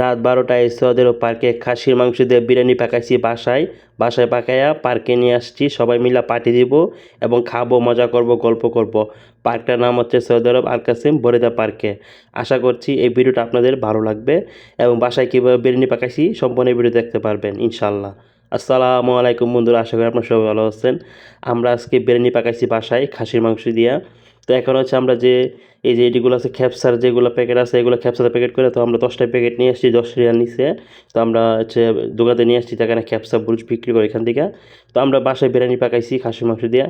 রাত বারোটায় সৌদের পার্কে খাসির মাংস দিয়ে বিরিয়ানি পাকাইছি বাসায়। বাসায় পাকাইয়া পার্কে নিয়ে আসছি, সবাই মিলে পার্টি দিব এবং খাব, মজা করব, গল্প করব। পার্কটার নাম হচ্ছে সৌদি আরব আল কাসিম বরিদা পার্কে। আশা করছি এই ভিডিওটা আপনাদের ভালো লাগবে এবং বাসায় কীভাবে বিরিয়ানি পাকাইছি সম্পূর্ণ ভিডিও দেখতে পারবেন ইনশাল্লাহ আসসালামু আলাইকুম বন্ধুরা, আশা করি আপনার সবাই ভালো আছেন। আমরা আজকে বিরিয়ানি পাকাইছি বাসায় খাসির মাংস দিয়া। তো এখন হচ্ছে আমরা যে, এই যে এটিগুলো আছে খ্যাপসার যেগুলো প্যাকেট আছে, এগুলো খ্যাপসার প্যাকেট করে তো আমরা দশটা প্যাকেট নিয়ে আসছি, দশ রিয়াল নিচে। তো আমরা হচ্ছে দোকানে নিয়ে আসছি যেখানে খ্যাপসা বুরুজ বিক্রি করে এখান থেকে। তো আমরা বাসায় বিরিয়ানি পাকাইছি খাসি মাংস দিয়ে।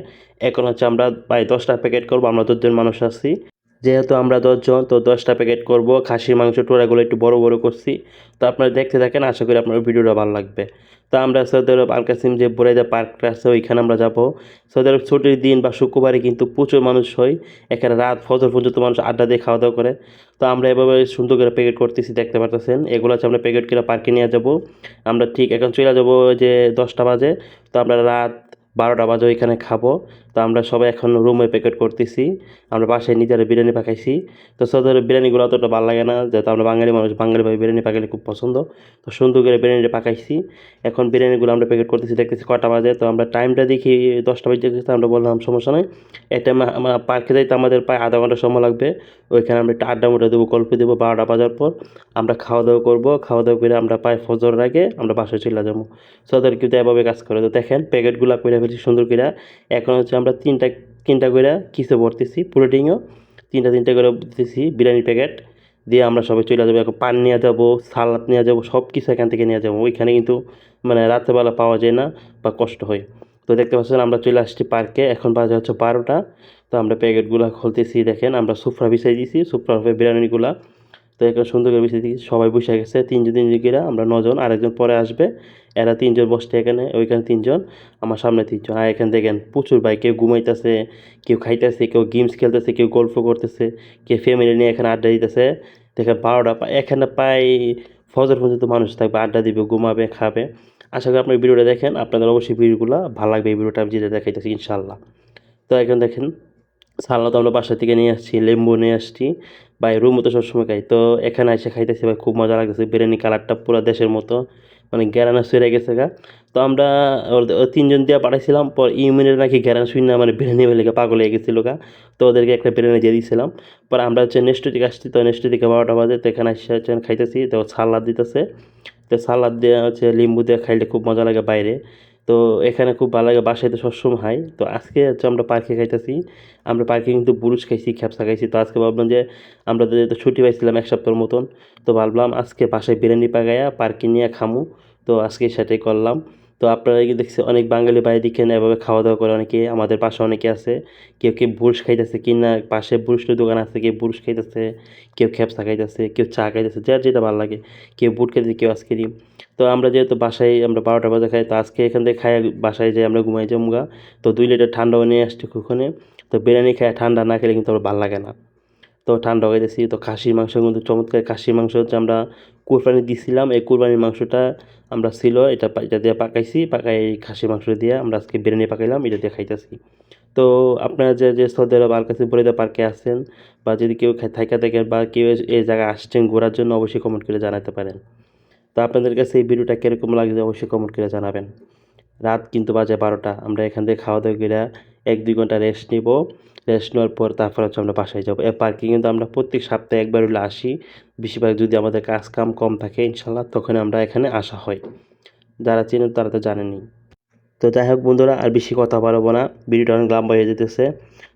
এখন হচ্ছে আমরা প্রায় দশটা প্যাকেট করব, আমরা দুজন মানুষ আছি। যেহেতু আমরা দশজন, তো দশটা প্যাকেট করব, খাসির, মাংস টোড়াগুলো একটু বড় বড় করছি। তো আপনারা দেখতে থাকেন, আশা করি আপনার ভিডিওটা ভালো লাগবে। তো আমরা সৌদি আরব আল কাসিম যে বোরাইদা পার্কটা আছে, ওইখানে আমরা যাব। সৌদি আরব ছুটির দিন বা শুক্রবারে কিন্তু প্রচুর মানুষ হয়। এখানে রাত ফজর পর্যন্ত মানুষ আড্ডা দিয়ে খাওয়া দাওয়া করে। তো আমরা এভাবে সুন্দর করে প্যাকেট করতেছি, দেখতে পারতেছেন। এগুলো হচ্ছে আমরা প্যাকেট করে পার্কে নিয়ে যাব। আমরা ঠিক এখন চলে যাব যে দশটা বাজে। তো আমরা রাত বারোটা বাজে ওইখানে খাব। তো আমরা সবাই এখন রুমে প্যাকেট করতেছি। আমরা বাসায় নিজেরা বিরিয়ানি পাকাইছি। তো সৌদি বিরিয়ানিগুলো অতটা ভালো লাগে না, যেহেতু আমরা বাঙালি মানুষ বাঙালিভাবে বিরিয়ানি পাকাইলে খুব পছন্দ। তো সুন্দর করে বিরিয়ানিটা পাকাইছি। এখন বিরিয়ানিগুলো আমরা প্যাকেট করতেছি, দেখতেছি কটা বাজে। তো আমরা টাইমটা দেখি, দশটা বাজে দেখতেছি আমরা বললাম সমস্যা নয় টাইমে আমরা পার্কে যাইতে আমাদের প্রায় আধা ঘণ্টা সময় লাগবে। ওইখানে আমরা একটু আড্ডা মুড্ডা দেবো, গল্প দেবো, বারোটা বাজার পর। আমরা খাওয়া দাওয়া করব খাওয়া দাওয়া করে আমরা প্রায় ফজরের আগে আমরা বাসায় চলে যাব। সৌদের কিন্তু এভাবে কাজ করে। তো দেখেন প্যাকেটগুলো করে ফেলছি সুন্দর করে এখন হচ্ছে আমরা তিনটা তিনটা করে কিসে ভরতেছি? পুরোটিংও তিনটা তিনটা করে দিতেছি বিরিয়ানি প্যাকেট দিয়ে আমরা সবাই চলে যাব। এখন পান নিয়ে যাব, সালাদ নিয়ে যাব সব কিছু এখান থেকে নিয়ে যাব। ওইখানে কিন্তু মানে রাত্রেবেলা পাওয়া যায় না বা কষ্ট হয়। তো দেখতে পাচ্ছেন আমরা চলে আসছি পার্কে। এখন বাজে হচ্ছে বারোটা। তো আমরা প্যাকেটগুলো খুলতেছি, দেখেন আমরা সুফরা বিছাই দিয়েছি সুফরা বিরিয়ানিগুলা। তো এখানে সুন্দর করে বিছিয়ে দিয়েছি সবাই বসে গেছে তিনজন তিনজন করে আমরা নজন, আরেকজন পরে আসবে, এরা তিনজন বসছে এখানে, ওইখানে তিনজন, আমার সামনে তিনজন। আর এখানে দেখেন, প্রচুর ভাই, কেউ ঘুমাইতেছে, কেউ খাইতেছে, কেউ গেমস খেলতেছে, কেউ গল্প করতেছে, কেউ ফ্যামিলি নিয়ে এখানে আড্ডা দিতেছে। দেখেন, বারোটা এখানে প্রায় ফজর পর্যন্ত মানুষ থাকবে, আড্ডা দিবে, ঘুমাবে, খাবে। আশা করি আপনার ভিডিওটা দেখেন, আপনাদের অবশ্যই ভিডিওগুলো ভালো লাগবে, এই ভিডিওটা আমি যেটা দেখাইতেছি ইনশাল্লাহ তো এখন দেখেন সালাদ তো আমরা বাসা থেকে নিয়ে আসছি, লেম্বু নিয়ে আসছি। ভাই রুমও তো সবসময় খাই। তো এখানে এসে খাইতেছি ভাই, খুব মজা লাগতেছে। বিরিয়ানি কালারটা পুরো দেশের মতো। মানে গ্যারানা সরে গেছে গা। তো আমরা তিনজন দিয়ে পাঠাইছিলাম, পর ইউমিনের নাকি গ্যারানা শুই না মানে বিরিয়ানি লেগে পাগল হয়ে গেছিল গা। তো ওদেরকে একটা বিরিয়ানি দিয়ে দিয়েছিলাম পর আমরা হচ্ছে নেক্সট দিকে আসছি, তো নেক্সট দিকে বারোটা বাজে, তো এখানে এসে হচ্ছে খাইতেছি। তো সালাদ দিতেছে। তো সালাদ দিয়ে হচ্ছে লিম্বু দিয়ে খাইলে খুব মজা লাগে বাইরে। তো এখানে খুব ভালো লাগে, বাসায় তো সবসময় হয়। তো আজকে হচ্ছে আমরা পার্কে খাইতেছি। আমরা পার্কে কিন্তু বুরুজ খাইছি, খ্যাপসা খাইছি। তো আজকে ভাবলাম যে আমরা তো ছুটি পাইছিলাম এক সপ্তাহের মতন, তো ভাবলাম আজকে বাসায় বিরিয়ানি পাকাইয়া পার্কে নিয়ে খামু। তো আজকে সেটাই করলাম। তো আপনারা কি দেখছি, অনেক বাঙালি বাইরে দিকে এভাবে খাওয়া দাওয়া করে অনেকে, আমাদের পাশে অনেকে আছে। কেউ কেউ বুরুষ খাইতেছে কি না পাশে বুরুষের দোকান আছে, কেউ বুরুষ খাইতেছে, কেউ খ্যাপসা খাইতেছে, কেউ চা খাইতেছে, যার যেটা ভালো লাগে। কেউ বুট খাইতেছে, কেউ আইসক্রিম। তো আমরা যেহেতু বাসায় আমরা বারোটা বাজে খাই, তো আজকে এখান থেকে খাই বাসায় যাই আমরা ঘুমাই জমগা তো দুই লিটার ঠান্ডাও নিয়ে আসছি ওখানে তো বিরিয়ানি খাই ঠান্ডা না খেলে কিন্তু আমার ভালো লাগে না। তো ঠান্ডা হয়ে গেছি তো খাসির মাংস কিন্তু চমৎকার খাসির মাংস হচ্ছে আমরা কুরবানি দিছিলাম। এই কুরবানির মাংসটা আমরা ছিল, এটা এটা দিয়ে পাকাইছি পাকাই এই খাসির মাংস দিয়ে আমরা আজকে বিরিয়ানি পাকাইলাম, এটা দিয়ে খাইতেছি। তো আপনারা যে যে সৌদি আরব আল কাসিম বরিদা পার্কে আসেন বা যদি কেউ থাইকা থাকেন বা কেউ এই জায়গায় আসছেন ঘোরার জন্য, অবশ্যই কমেন্ট করে জানাতে পারেন। তো আপনাদের কাছে এই ভিডিওটা কীরকম লাগছে অবশ্যই কমেন্ট করে জানাবেন। রাত কিন্তু বাজে বারোটা, আমরা এখান থেকে খাওয়া দাওয়া করে এক দুই ঘণ্টা রেস্ট নিব। রেস্ট নেওয়ার পর তারপর হচ্ছে আমরা বাসায় যাব। এই পার্কে কিন্তু আমরা প্রত্যেক সপ্তাহে একবার হলে আসি। বেশিরভাগ যদি আমাদের কাজ কাম কম থাকে ইনশাল্লাহ তখন আমরা এখানে আসা হয়। যারা চেনেন তারা তো জানেনই। তো যাই হোক বন্ধুরা, আর বেশি কথা বাড়াবো না। ভিডিওটা অনেক লম্বা হয়ে যেতেছে।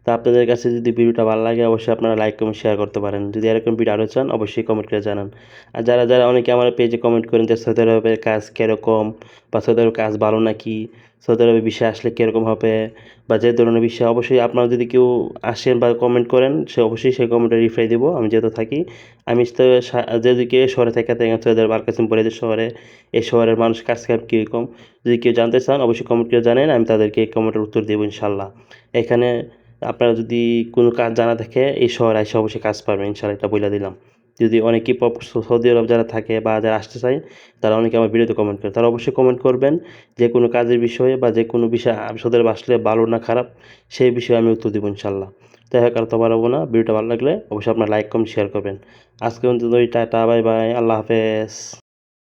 তো আপনাদের কাছে যদি ভিডিওটা ভালো লাগে, অবশ্যই আপনারা লাইক কমেন্ট শেয়ার করতে পারেন। যদি এরকম ভিডিও আরও চান, অবশ্যই কমেন্ট করে জানান। আর যারা যারা অনেকে আমার পেজে কমেন্ট করেন যে, সৌদি আরবের কাজ কীরকম? বা, সৌদি আরবের কাজ ভালো নাকি? সৌদি আরবের বিষয়ে আসলে কীরকম হবে? বা, যে ধরনের বিষয়, অবশ্যই আপনারা যদি কেউ আসেন বা কমেন্ট করেন, সে অবশ্যই সেই কমেন্টে রিপ্লাই দেবো। আমি যেহেতু থাকি, আমি তো যেদিকে শহরে থেকে সৌদি আরব আলকাসিম পরিদের শহরে, এই শহরের মানুষ কাজ কাম কীরকম? যদি কেউ জানতে চান, অবশ্যই কমেন্ট করে জানেন আমি তাদেরকে কমেন্টের উত্তর দেবো ইনশাল্লাহ। এখানে আপনারা যদি কোনো কাজ জানা থাকে, এই শহরে এসে অবশ্যই কাজ পাবেন ইনশাল্লাহ এটা বলে দিলাম। যদি অনেকেই সৌদি আরব যারা থাকে বা যারা আসতে চায়, তারা অনেকে আমার ভিডিওতে কমেন্ট করে, তারা অবশ্যই কমেন্ট করবেন যে কোনো কাজের বিষয়ে বা যে কোনো বিষয় সৌদি আরব আসলে ভালো না খারাপ, সেই বিষয়ে আমি উত্তর দেবো ইনশাল্লাহ দেখা করতে পারব না, ভিডিওটা ভালো লাগলে অবশ্যই আপনার লাইক কমেন্ট শেয়ার করবেন। আজকে পর্যন্ত টাটা বাই বাই আল্লাহ হাফেজ।